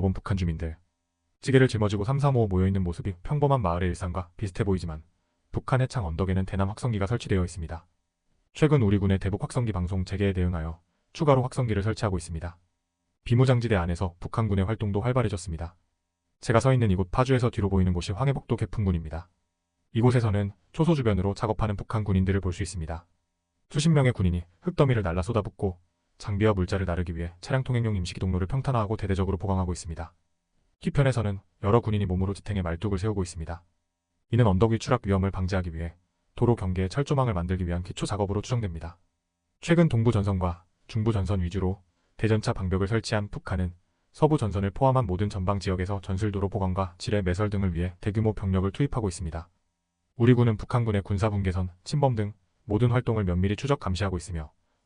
본 북한 주민들. 찌개를 짊어지고 삼삼오오 모여있는 모습이 평범한 마을의 일상과 비슷해 보이지만 북한 해창 언덕에는 대남 확성기가 설치되어 있습니다. 최근 우리 군의 대북 확성기 방송 재개에 대응하여 추가로 확성기를 설치하고 있습니다. 비무장지대 안에서 북한군의 활동도 활발해졌습니다. 제가 서 있는 이곳 파주에서 뒤로 보이는 곳이 황해북도 개풍군입니다. 이곳에서는 초소 주변으로 작업하는 북한 군인들을 볼 수 있습니다. 수십 명의 군인이 흙더미를 날라 쏟아붓고 장비와 물자를 나르기 위해 차량 통행용 임시기 동로를 평탄화하고 대대적으로 보강하고 있습니다. 뒤편에서는 여러 군인이 몸으로 지탱해 말뚝을 세우고 있습니다. 이는 언덕 위 추락 위험을 방지하기 위해 도로 경계에 철조망을 만들기 위한 기초 작업으로 추정됩니다. 최근 동부 전선과 중부 전선 위주로 대전차 방벽을 설치한 북한은 서부 전선을 포함한 모든 전방 지역에서 전술도로 보강과 지뢰 매설 등을 위해 대규모 병력을 투입하고 있습니다. 우리 군은 북한군의 군사분 개선, 침범 등 모든 활동을 면밀히 추적 감시하고 있으며